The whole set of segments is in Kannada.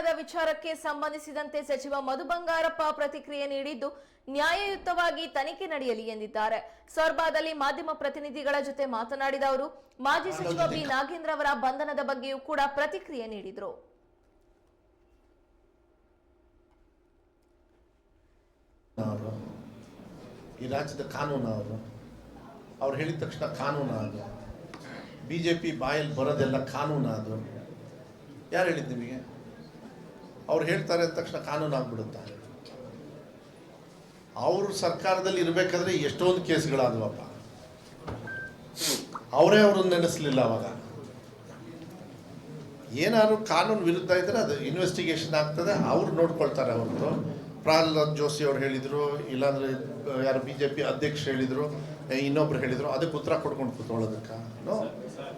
ಪ್ರಕರಣದ ವಿಚಾರಕ್ಕೆ ಸಂಬಂಧಿಸಿದಂತೆ ಸಚಿವ ಮಧು ಬಂಗಾರಪ್ಪ ಪ್ರತಿಕ್ರಿಯೆ ನೀಡಿದ್ದು ನ್ಯಾಯಯುತವಾಗಿ ತನಿಖೆ ನಡೆಯಲಿ ಎಂದಿದ್ದಾರೆ. ಸೊರ್ಬಾದಲ್ಲಿ ಮಾಧ್ಯಮ ಪ್ರತಿನಿಧಿಗಳ ಜೊತೆ ಮಾತನಾಡಿದ ಅವರು ಮಾಜಿ ಸಚಿವ ಬಿ ನಾಗೇಂದ್ರ ಅವರ ಬಂಧನದ ಬಗ್ಗೆಯೂ ಕೂಡ ಪ್ರತಿಕ್ರಿಯೆ ನೀಡಿದರು. ಈ ರಾಜ್ಯದ ಕಾನೂನು ಅವರು ಅವ್ರು ಹೇಳಿದ ತಕ್ಷಣ ಕಾನೂನು ಅದು. ಬಿ ಜೆ ಪಿ ಬಾಯಲ್ಲಿ ಬರೋದೆಲ್ಲ ಕಾನೂನು ಅದು. ಯಾರು ಹೇಳಿದ್ದು ನಿಮಗೆ? ಅವ್ರು ಹೇಳ್ತಾರೆ ಅಂದ ತಕ್ಷಣ ಕಾನೂನು ಆಗ್ಬಿಡುತ್ತಾ ಅವರು ಸರ್ಕಾರದಲ್ಲಿ ಇರಬೇಕಾದ್ರೆ ಎಷ್ಟೊಂದು ಕೇಸ್ಗಳಾದವಪ್ಪ. ಅವರೇ ಅವ್ರನ್ನ ನೆನೆಸಲಿಲ್ಲ ಅವಾಗ. ಏನಾದ್ರು ಕಾನೂನು ವಿರುದ್ಧ ಇದ್ದರೆ ಅದು ಇನ್ವೆಸ್ಟಿಗೇಷನ್ ಆಗ್ತದೆ, ಅವ್ರು ನೋಡ್ಕೊಳ್ತಾರೆ ಹೊರತು. ಪ್ರಹ್ಲಾದ್ ಜೋಶಿ ಅವ್ರು ಹೇಳಿದರು, ಇಲ್ಲಾಂದರೆ ಯಾರು ಬಿ ಜೆ ಪಿ ಅಧ್ಯಕ್ಷ ಹೇಳಿದರು ಇನ್ನೊಬ್ರು ಹೇಳಿದರು, ಅದಕ್ಕೆ ಉತ್ತರ ಕೊಡ್ಕೊಂಡು ಕೂತ್ಕೊಳ್ಳೋದಕ್ಕೆ.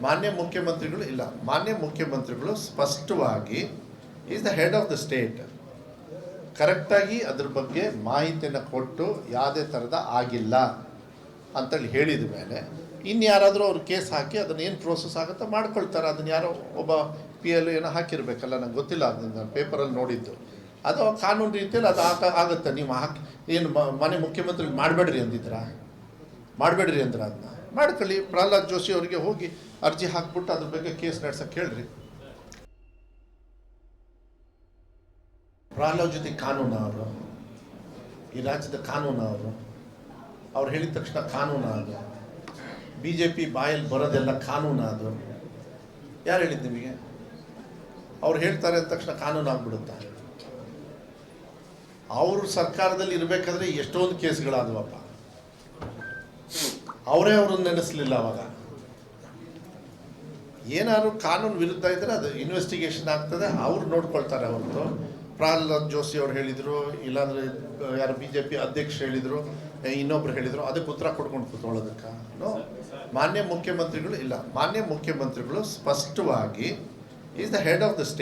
ಮಾನ್ಯ ಮುಖ್ಯಮಂತ್ರಿಗಳು ಇಲ್ಲ. ಮಾನ್ಯ ಮುಖ್ಯಮಂತ್ರಿಗಳು ಸ್ಪಷ್ಟವಾಗಿ is the head of the state ಕರೆಕ್ಟಾಗಿ ಅದ್ರ ಬಗ್ಗೆ ಮಾಹಿತಿಯನ್ನು ಕೊಟ್ಟು ಯಾವುದೇ ಥರದ ಆಗಿಲ್ಲ ಅಂತೇಳಿ ಹೇಳಿದ ಮೇಲೆ ಇನ್ಯಾರಾದರೂ ಅವ್ರು ಕೇಸ್ ಹಾಕಿ ಅದನ್ನು ಏನು ಪ್ರೋಸೆಸ್ ಆಗುತ್ತೋ ಮಾಡ್ಕೊಳ್ತಾರೆ. ಅದನ್ನು ಯಾರೋ ಒಬ್ಬ ಪಿ ಎಲ್ ಏನೋ ಹಾಕಿರ್ಬೇಕಲ್ಲ, ನಂಗೆ ಗೊತ್ತಿಲ್ಲ. ಅದನ್ನು ನಾನು ಪೇಪರಲ್ಲಿ ನೋಡಿದ್ದು. ಅದು ಕಾನೂನು ರೀತಿಯಲ್ಲಿ ಅದು ಆಗ ಆಗುತ್ತೆ. ನೀವು ಹಾಕಿ, ಏನು ಮನೆ ಮುಖ್ಯಮಂತ್ರಿ ಮಾಡಬೇಡ್ರಿ ಅಂದಿದ್ರ? ಮಾಡಬೇಡ್ರಿ ಅಂದ್ರೆ ಅದನ್ನ ಮಾಡ್ಕೊಳ್ಳಿ. ಪ್ರಹ್ಲಾದ್ ಜೋಶಿ ಅವರಿಗೆ ಹೋಗಿ ಅರ್ಜಿ ಹಾಕ್ಬಿಟ್ಟು ಅದ್ರ ಬಗ್ಗೆ ಕೇಸ್ ನಡ್ಸಕ್ಕೆ ಹೇಳ್ರಿ. ಪ್ರಹ್ಲಾದ್ ಜೊತೆ ಕಾನೂನು ಅವರು ಈ ರಾಜ್ಯದ ಕಾನೂನು ಅವರು ಅವ್ರು ಹೇಳಿದ ತಕ್ಷಣ ಕಾನೂನು ಅದು ಬಿ ಜೆ ಪಿ ಬಾಯಲ್ಲಿ ಬರೋದೆಲ್ಲ ಕಾನೂನು ಅದು ಯಾರು ಹೇಳಿದ್ದು ನಿಮಗೆ? ಅವ್ರು ಹೇಳ್ತಾರೆ ಅಂದ ತಕ್ಷಣ ಕಾನೂನು ಆಗ್ಬಿಡುತ್ತಾ? ಅವರು ಸರ್ಕಾರದಲ್ಲಿ ಇರಬೇಕಾದ್ರೆ ಎಷ್ಟೊಂದು ಕೇಸ್ಗಳಾದವಪ್ಪ. ಅವರೇ ಅವ್ರನ್ನ ನೆನೆಸಲಿಲ್ಲ ಅವಾಗ. ಏನಾದ್ರು ಕಾನೂನು ವಿರುದ್ಧ ಇದ್ದರೆ ಅದು ಇನ್ವೆಸ್ಟಿಗೇಷನ್ ಆಗ್ತದೆ, ಅವ್ರು ನೋಡ್ಕೊಳ್ತಾರೆ ಹೊರತು. ಪ್ರಹ್ಲಾದ್ ಜೋಶಿ ಅವ್ರು ಹೇಳಿದರು, ಇಲ್ಲಾಂದರೆ ಯಾರು ಬಿ ಜೆ ಪಿ ಅಧ್ಯಕ್ಷ ಹೇಳಿದರು ಇನ್ನೊಬ್ರು ಹೇಳಿದರು, ಅದಕ್ಕೆ ಉತ್ತರ ಕೊಡ್ಕೊಂಡು ಕೂತ್ಕೊಳ್ಳೋದಕ್ಕೆ ಮಾನ್ಯ ಮುಖ್ಯಮಂತ್ರಿಗಳು ಇಲ್ಲ. ಮಾನ್ಯ ಮುಖ್ಯಮಂತ್ರಿಗಳು ಸ್ಪಷ್ಟವಾಗಿ is the head of the state